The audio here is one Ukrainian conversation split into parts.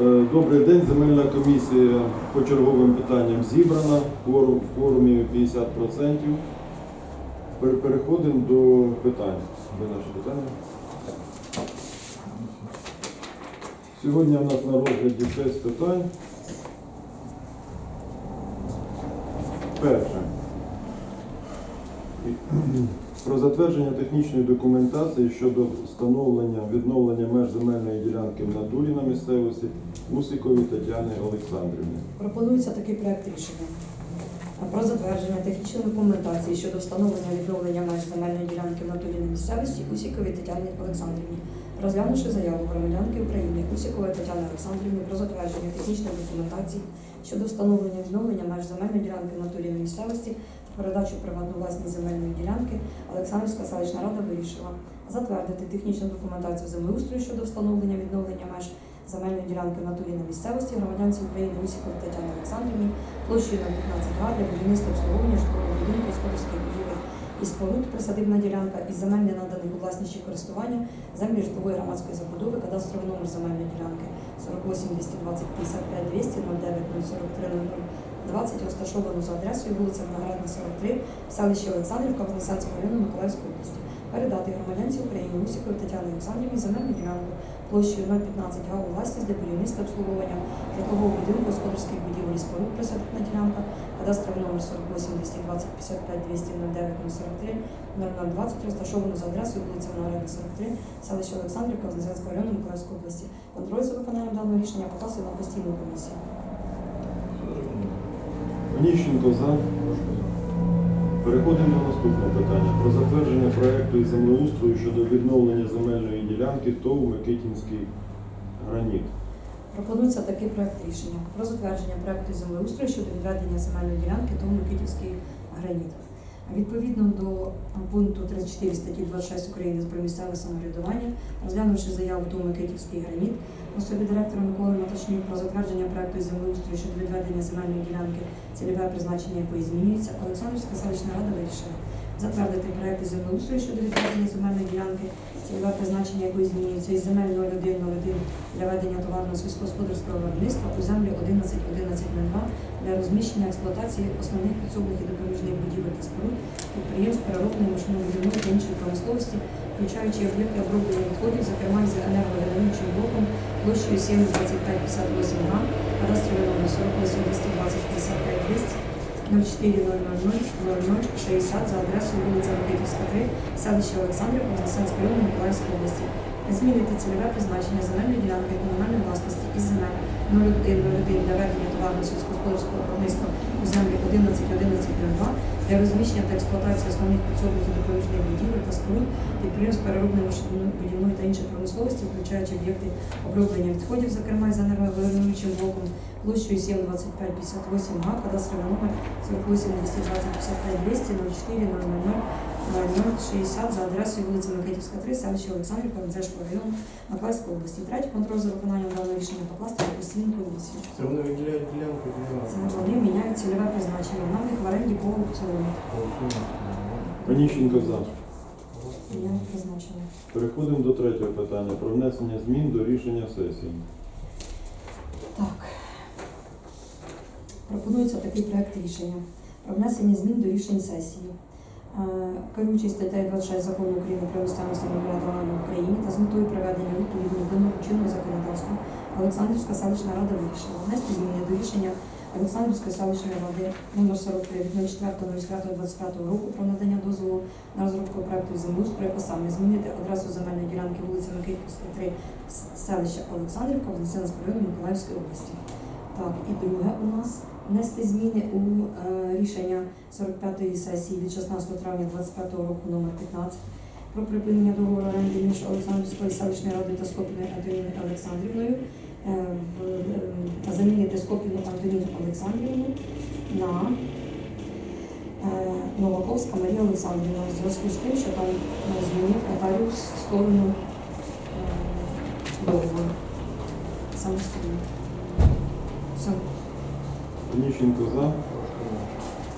Е, Добрий день. Земельна комісія по черговим питанням зібрана. В кворумі 50%. Переходимо до питань. До наші питання. Сьогодні у нас на розгляді 6 питань. Перше. Про затвердження технічної документації щодо встановлення відновлення меж земельної ділянки в натурі на місцевості Усикові Тетяни Олександрівни. Пропонується такий проект рішення про затвердження технічної документації щодо встановлення відновлення меж земельної ділянки в натурі на місцевості Усіковій Тетяні Олександрівні, розглянувши заяву громадянки України Усікової Тетяни Олександрівни про затвердження технічної документації щодо встановлення відновлення меж земельної ділянки в натурі на місцевості передачу приватну власність земельної ділянки, Олександрівська селищна рада вирішила затвердити технічну документацію землеустрою щодо встановлення відновлення меж земельної ділянки в натурі на місцевості громадянці України Усікової Тетяни Олександрівні площею на 15 га для будівництва обслуговування житлового будинку господарських будівель і споруд присадибна ділянка із земель, не наданих у власність користування, землі житлової громадської забудови, кадастровий номер земельної ділянки 48 220 55 200 09 043 00 20, розташовано за адресою вулиця Виноградна, 43, в селищі Олександрівка, Вознесенського району Миколаївської області. Передати громадянці України Усікові Тетяні Олександрівні земельну ділянку площею 015 га у власність для будівництва обслуговування житлового будинку, господарських будівель споруд присадибна ділянка, кадастровий номер 48 220 55 200 09 043 0020, розташовано за адресою вулиця Виноградна, 43, селище Олександрівка, Вознесенського району Миколаївської області. Контроль за виконанням даного рішення покласти на постійну комісію. Оніщенко за. Переходимо до наступного питання. Про затвердження проєкту і землеустрою щодо відновлення земельної ділянки ТОВ Микитінський граніт. Пропонується такий проєкт рішення про затвердження проєкту землеустрою щодо відведення земельної ділянки ТОВ Микитівський граніт. Відповідно до пункту 34 статті 26 України про місцеве самоврядування, розглянувши заяву Думи Китівський граніт, особі директора Миколи Маташнюк про затвердження проекту землеустрою щодо відведення земельної ділянки, цільове призначення якої змінюється, Олександрівська селищна рада вирішила затвердити проект землеустрою щодо відведення земельної ділянки, цільове призначення якої змінюється із земель 0101 для ведення товарного сільськогосподарського виробництва у землі 11.11.02 для розміщення експлуатації основних підсобних і допоміжних будівель та споруд, підприємств, переробної машинобудівної та іншої промисловості, включаючи об'єкти оброблення відходів, зокрема з енергогенеруючим блоком площею 72558 га, кадастровий номер 48 220 55 200, 04000060 за адресою вулиця Ракетівська, 3, селище Олександрів, Вознесенського району Миколаївської області. Змінити цільове призначення земельної ділянки комунальної власності із земель 0101 для ведення товарного сільськогосподарського виробництва у землі 11.11.02 для розміщення та експлуатації основних підсобних і допоміжних будівель та споруд, підприємств переробної будівної та іншої промисловості, включаючи об'єкти оброблення відходів, зокрема з енергогенеруючим блоком площею 72558 га, кадастровий номер 48 220 55 200 04 000 0060 за адресою вулиця Микитівська, 3, селище Олександрівка, Мензешкого району Миколаївської області. Третє контроль за виконанням даного рішення покласти на постійну комісію. Це вони виділяють ділянку Це вони міняють цільове призначення. В них в оренді по аукціону. Оніщенко за. Призначення. Переходимо до третього питання. Про внесення змін до рішення сесії. Так. Пропонується такий проект рішення про внесення змін до рішень сесії. Керуючись статтею 26 закону України про місцеве самоврядування в Україні та з метою приведення відповідних до норм чинного законодавства Олександрівська селищна рада вирішила внести зміни до рішення Олександрівської селищної ради номер 43 від 04.05.25 року про надання дозволу на розробку проекту землеустрою, а саме змінити адресу земельної ділянки вулиця Микитівська, 3, с- селище Олександрівка, Вознесенського району Миколаївської області. Так, і друге у нас внести зміни у е, рішення 45-ї сесії від 16 травня 25 року номер 15 про припинення договору оренди між Олександрівською селищною радою та Скопіною Антоніною Олександрівною. Е, е, замінити Скопіну Антоніну Олександрівну на Новаковська Марія Олександрівна в зв'язку з тим, що там змінив нотаріус сторону договору. Самостійно. Все. Оніщенко за.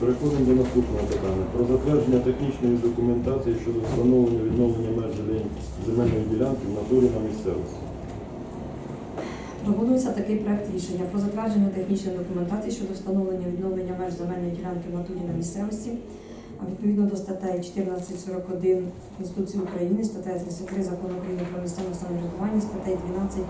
Переходимо до наступного питання. Про затвердження технічної документації щодо встановлення відновлення меж земельної ділянки в натурі на місцевості. Пропонується такий проект рішення про затвердження технічної документації щодо встановлення відновлення меж земельної ділянки в натурі на місцевості. А відповідно до статей 1441 Конституції України, статтею 33 Закону України про місцеве самоврядування, статей 12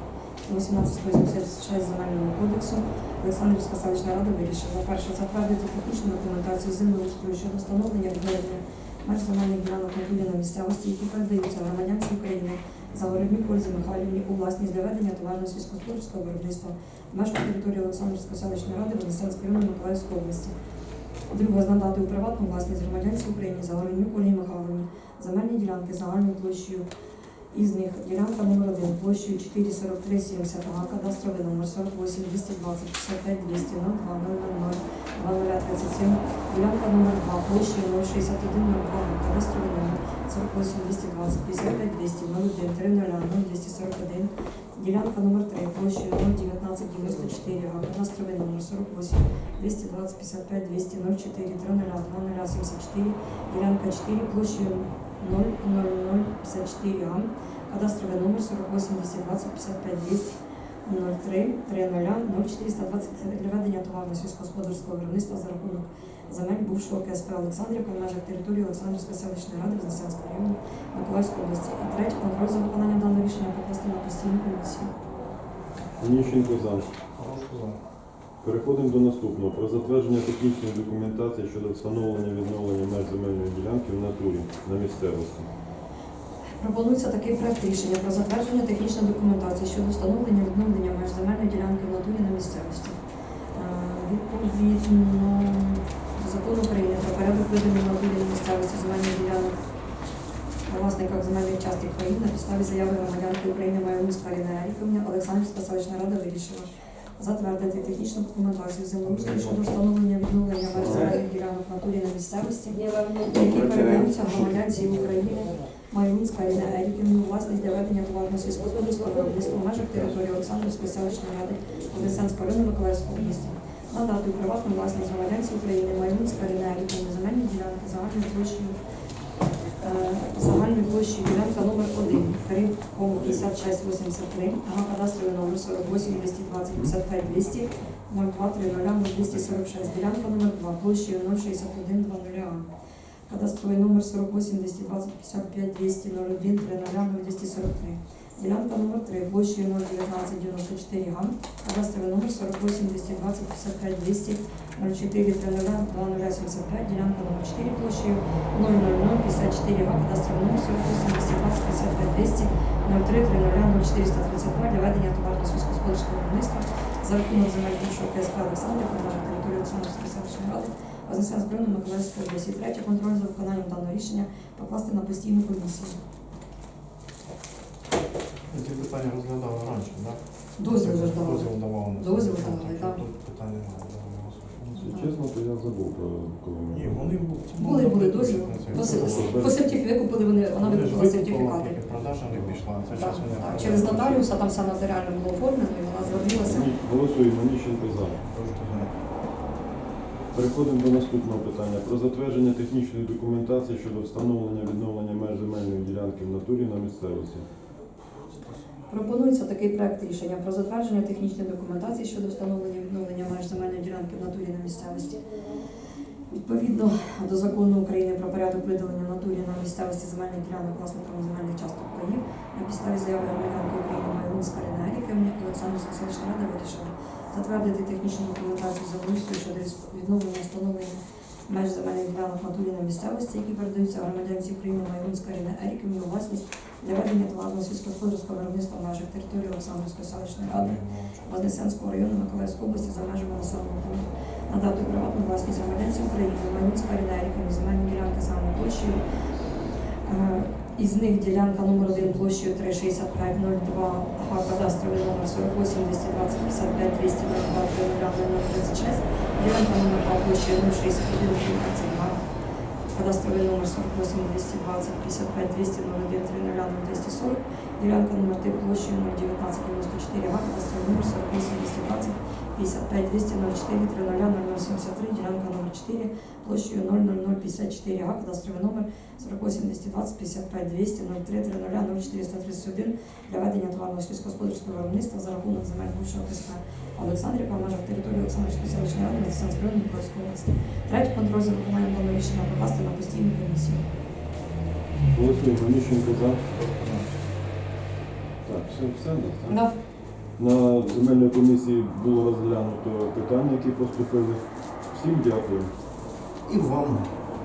18 186 Земельного кодексу Олександрівська селищна рада вирішила перше затвердити технічну документацію землеустрою щодо встановлення відновлення меж земельних ділянок в на місцевості, які передаються громадянці України за Загороднюк Ользі Михайлівні у власність для ведення товарно сільськогосподарського виробництва межах території Олександрівської селищної ради Вознесенської району Миколаївської області. Друге, надати у приватну власність громадянці України Загороднюк Ольгі Михайлівні земельні ділянки загальною площею із них ділянка номер 1 площею 44370 га, кадастровий номер 48 220 55 200 02 000 2037, ділянка номер 2 площею 061 02 га, кадастровий номер 48 220 55 200 01 30 0241, ділянка номер 3 площею 019 94 га, кадастровий номер 48 220 55 200 04 30 2074, ділянка 4 площею 00054 га, кадастровий номер 48 220 55 200 03 30 0429 для ведення товарно сільськогосподарського виробництва за рахунок земель бувшого КСП Олександрівка в межах території Олександрівської селищної ради Вознесенського району Миколаївської області. І третє, контроль за виконанням даного рішення покласти на постійну комісію. Ніщенко за. Прошу за. Переходимо до наступного. Про затвердження технічної документації щодо встановлення відновлення меж земельної ділянки в натурі на місцевості. Пропонується такий проект рішення про затвердження технічної документації щодо встановлення відновлення меж земельної ділянки в натурі на місцевості. Е, Відповідно закону України про порядок видання натурі на місцевості земельних ділянок власниках земельних часток країн на підставі заяви громадянки України Майоміська Аліна Еріковна Олександрівська селищна рада вирішила затвердити технічну документацію землеустрою щодо встановлення відновлення меж земельних ділянок в натурі на місцевості які передаються громадянці України Майоринська Ірина Еріківна власність для ведення товарно сільськогосподарського виробництва в межах території Олександрівської селищної ради Вознесенського району Миколаївської області. Надати у приватну власність громадянці України Майоринська Ірина Еріківна земельні ділянки загальною площею е, загальною площею ділянка номер 1 5683, ага, кадастровий номер 48 220 55 200 0230 246, ділянка номер 2 площею 061 00 Кадастровий номер 48 220 55 200 01 30 243. Ділянка номер 3 площею 019 94 га. Кадастровий номер 48 220 55 200 04 30 2075. Ділянка номер 4 площею 000 54 га. Кадастровий номер 48 220 55 200 03 30 0432 для ведення товарно сільськогосподарського виробництва за рахунок земель бувшого КСП Олександрівка на території Олександрівської селищної ради Вознесенського району Миколаївської області. Третє, контроль за виконанням даного рішення покласти на постійну комісію. Ці питання розглядали раніше, так? Дозвіл ж давали. Дозвіл давали. Дозвіл давали, Так. Тут питання. Якщо чесно, то я забув про коли ми. Ні, вони Були, були написано, дозвіл. По, було. по сертифі викупили вони, вона викупила сертифікати. продажа не пішла. Це зараз вони так. Через нотаріуса там все нотаріально було оформлено, і вона звернулася. Ні, Голосуємо. Ніщенко. Прошу за. Переходимо до наступного питання. Про затвердження технічної документації щодо встановлення відновлення меж земельної ділянки в натурі на місцевості. Пропонується такий проект рішення про затвердження технічної документації щодо встановлення відновлення меж земельної ділянки в натурі на місцевості. Відповідно до закону України про порядок виділення натурі на місцевості земельних ділянок власниками земельних часток паїв на підставі заяви громадянки України Майоринська Ріна Еріківни Олександрівська селищна рада вирішила затвердити технічну документацію землеустрою щодо відновлення встановлення меж земельних ділянок натурі на місцевості, які передаються громадянці України Майоринська Ріна Еріківни у власність для ведення товарного сільськогосподарського виробництва в межах території Олександрівської селищної ради Вознесенського району Миколаївської області за межами населеного пункту. Надати приватну власність громадянці України Майнуцька Рінеріками земельні ділянки саме площею. Е, Із них ділянка номер 1 площею 36502, га кадастровий номер 48 220 55 202 36, ділянка номер 2 площею 061 13 га, кадастровий номер 48 220 55 200 01 30 240, ділянка номер 3 площею 019 94 га, кадастровий номер 48 220 55 204 0073, ділянка номер 4, площею 00054 га, кадастровий номер 48 220 55 200 03 00 0431 для ведення товарного сільськогосподарського виробництва за рахунок земель бувшого КСП Олександрівка в межах території Олександрівської Надсянської району Дніпровської області. Третє контроль за виконанням рішення покласти на постійну комісію. Голосуємо. Міщенко за. Так, все, все у нас, так? Да. На земельній комісії було розглянуто питання, які поступили. Всім дякую. І вам.